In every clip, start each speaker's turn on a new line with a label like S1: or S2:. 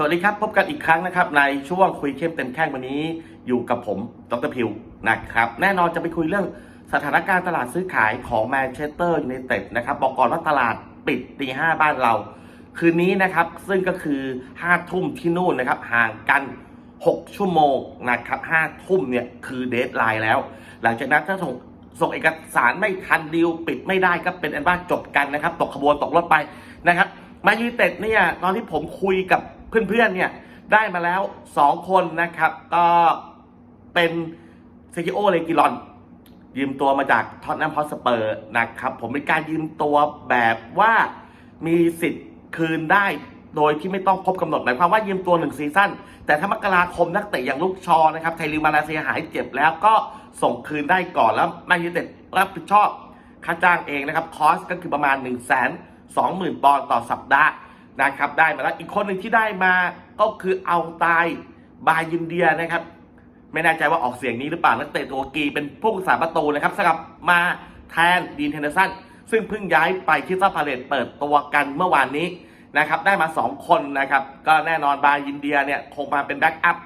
S1: สวัสดีครับ พบกันอีกครั้งนะครับ ในช่วงคุยเข้มเต็มแข้งวันนี้ อยู่กับผมดรพิวนะครับ แน่นอนจะไปคุยเรื่องสถานการณ์ตลาดซื้อขายของแมนเชสเตอร์ยูไนเต็ดนะครับ บอกก่อนว่าตลาดปิดตีห้าบ้านเรา คืนนี้นะครับ ซึ่งก็คือห้าทุ่มที่นู่นนะครับ ห่างกัน 6 ชั่วโมงนะครับห้าทุ่มเนี่ยคือเดทไลน์แล้ว หลังจากนั้นถ้าส่งส่งเอกสารไม่ทันดีลปิดไม่ได้ก็เป็นอันว่าจบกันนะครับ ตกขบวนตกรถไปนะครับมายูไนเต็ดเนี่ยตอนที่ผมคุยกับ เพื่อนๆเนี่ยได้มาแล้ว 2 คนนะครับ ก็เป็นเซกิโอเลกิลอน ยืมตัวมาจากท็อตแนมฮอสเปอร์นะครับ ผมเป็นการยืมตัวแบบว่ามีสิทธิ์คืนได้โดยที่ไม่ต้องครบกำหนดหมายความว่ายืมตัวหนึ่งซีซั่นแต่ถ้ามกราคมนักเตะอย่างลูกชอนะครับ ไทลิวมาเลเซียหายเจ็บแล้วก็ส่งคืนได้ก่อนแล้วมนยูไนเต็ดรับผิดชอบค่าจ้างเองนะครับ คอสก็คือประมาณ 1 2 0 0 0 0ปอนด์ต่อสัปดาห์ นะครับได้มาแล้วอีกคนหนึ่งที่ได้มาก็คือเอาตายบายินเดียนะครับ ไม่แน่ใจว่าออกเสียงนี้หรือเปล่านักเตะตัวกีเป็นผู้รักษาประตูนะครับสลับมาแทนดีนเทนเดอร์สันซึ่งเพิ่งย้ายไปที่ซาพาเลตเปิดตัวกันเมื่อวานนี้นะครับได้มา 2 คนนะครับ ก็แน่นอนบายินเดียเนี่ยคงมาเป็นแบ็กอัพ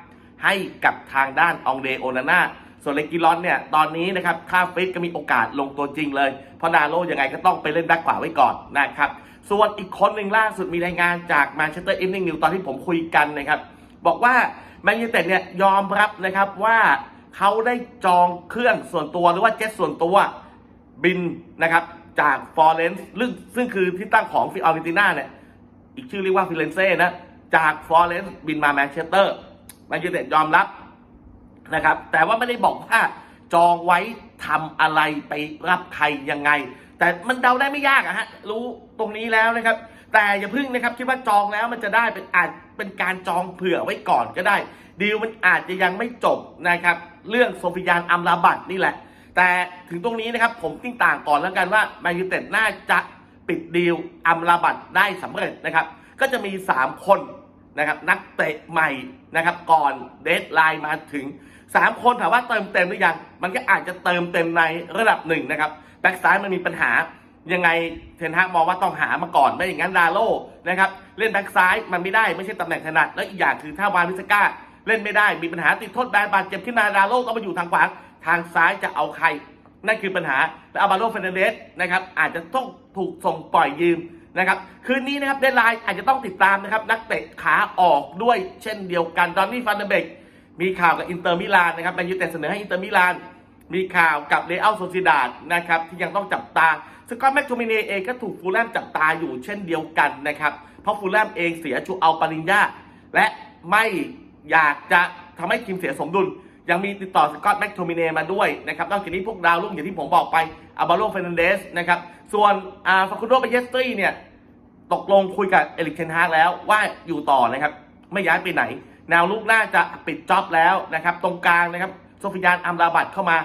S1: ให้กับทางด้านองเดโอนาน่าส่วนเลกิลอนเนี่ยตอนนี้นะครับค่าฟิตก็มีโอกาสลงตัวจริงเลย เพราะดาโลยังไงก็ต้องไปเล่นแบ็กขวาไว้ก่อนนะครับ ส่วนอีกคนหนึ่งล่าสุดมีรายงานจากแมนเชสเตอร์อิ n นิ่งนิวตอนที่ผมคุยกันนะครับ บอกว่าแมนยูเต็ดเนี่ยยอมรับนะครับว่าเขาได้จองเครื่องส่วนตัวหรือว่าเจ็ตส่วนตัวบินนะครับจากฟอร์เรนซ์ซึ่งคือที่ตั้งของฟิออร์เรนติน่าเนี่ยอีกชื่อเรียกว่าฟิเลนเซ่นะจากฟอร์เรนซ์บินมาแมนเชสเตอร์แมนยูเต็ดยอมรับนะครับ แต่ว่าไม่ได้บอกว่า จองไว้ทำอะไรไปรับใครยังไง แต่มันเดาได้ไม่ยากอะฮะรู้ตรงนี้แล้วนะครับ แต่อย่าพึ่งนะครับคิดว่าจองแล้วมันจะได้เป็นอาจเป็นการจองเผื่อไว้ก่อนก็ได้ดีลมันอาจจะยังไม่จบนะครับ เรื่องโซฟิยานอัมราบัตนี่แหละ แต่ถึงตรงนี้นะครับผมติ้งต่างก่อนแล้วกันว่าแมนยูเต็ดน่าจะปิดดีลอัมราบัตได้สำเร็จนะครับ ก็จะมี 3 คน นะครับนักเตะใหม่นะครับก่อนเดทไลน์มาถึง 3 คนถามว่าเติมเต็มหรือยัง มันก็อาจจะเติมเต็มในระดับหนึ่งนะครับแบ็กซ้ายมันมีปัญหายังไงเทนฮากมองว่าต้องหามาก่อนไม่อย่างนั้นดาโลนะครับเล่นแบ็กซ้ายมันไม่ได้ไม่ใช่ตำแหน่งถนัดแล้วอีกอย่างคือถ้าวานวิสก้าเล่นไม่ได้มีปัญหาติดโทษแบนบาดเจ็บขึ้นมาดาโลต้องมาอยู่ทางขวาทางซ้ายจะเอาใครนั่นคือปัญหาและอาบาโลเฟนเดสนะครับอาจจะต้องถูกส่งปล่อยยืม นะครับคืนนี้นะครับเดนไลน์อาจจะต้องติดตามนะครับนักเตะขาออกด้วยเช่นเดียวกันดอนนี่ฟันเดเบกมีข่าวกับอินเตอร์มิลานนะครับแมนยูแต่เสนอให้อินเตอร์มิลานมีข่าวกับเรอัลโซซิดาดนะครับที่ยังต้องจับตาสกอตแมคโทมิเนเองก็ถูกฟูลแลมจับตาอยู่เช่นเดียวกันนะครับเพราะฟูลแลมเองเสียชูเอาปาริญญาและไม่อยากจะทำให้ทีมเสียสมดุล ยังมีติดต่อสกอตแมคโทมิเนมาด้วยนะครับนอกจากนี้พวกดาวรุ่งอย่างที่ผมบอกไปอาบาโลเฟรนันเดสนะครับส่วนอาฟาคุโดเบเยสตรีเนี่ยตกลงคุยกับเอริกเทนฮากแล้วว่าอยู่ต่อนะครับไม่ย้ายไปไหน แนวลุกน่าจะปิดจ็อบแล้วนะครับตรงกลางนะครับโซฟิยานอัมราบัตเข้ามา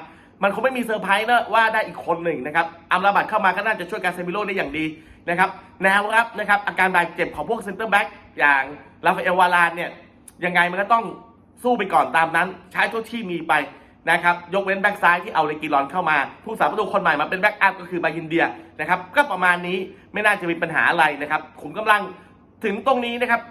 S1: มันคงไม่มีเซอร์ไพรส์นะว่าได้อีกคนหนึ่งนะครับอัมราบัตเข้ามาก็น่าจะช่วยการเซมิโลได้อย่างดีนะครับแนวรับนะครับอาการบาดเจ็บของพวกเซนเตอร์แบ็กอย่างลาฟาเอลวารานเนี่ยยังไงมันก็ต้อง สู้ไปก่อนตามนั้น ใช้ตัวที่มีไปนะครับ ยกเว้นแบ็กซ้ายที่เอาเลกิลอนเข้ามาผู้สาประตูคนใหม่มาเป็นแบ็กอัพก็คือบายินเดียนะครับก็ประมาณนี้ไม่น่าจะมีปัญหาอะไรนะครับขุมกำลังถึงตรงนี้นะครับ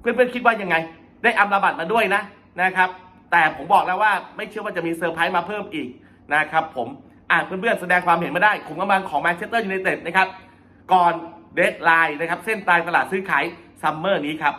S1: เพื่อนๆคิดว่ายังไง ได้อัมราบัตมาด้วยนะนะครับ แต่ผมบอกแล้วว่าไม่เชื่อว่าจะมีเซอร์ไพรส์มาเพิ่มอีกนะครับ ผมอ่าเพื่อนๆแสดงความเห็นมาได้ขุมกำลังของแมนเชสเตอร์ยูไนเต็ดนะครับก่อนเดทไลน์นะครับเส้นตายตลาดซื้อขายซัมเมอร์นี้ครับ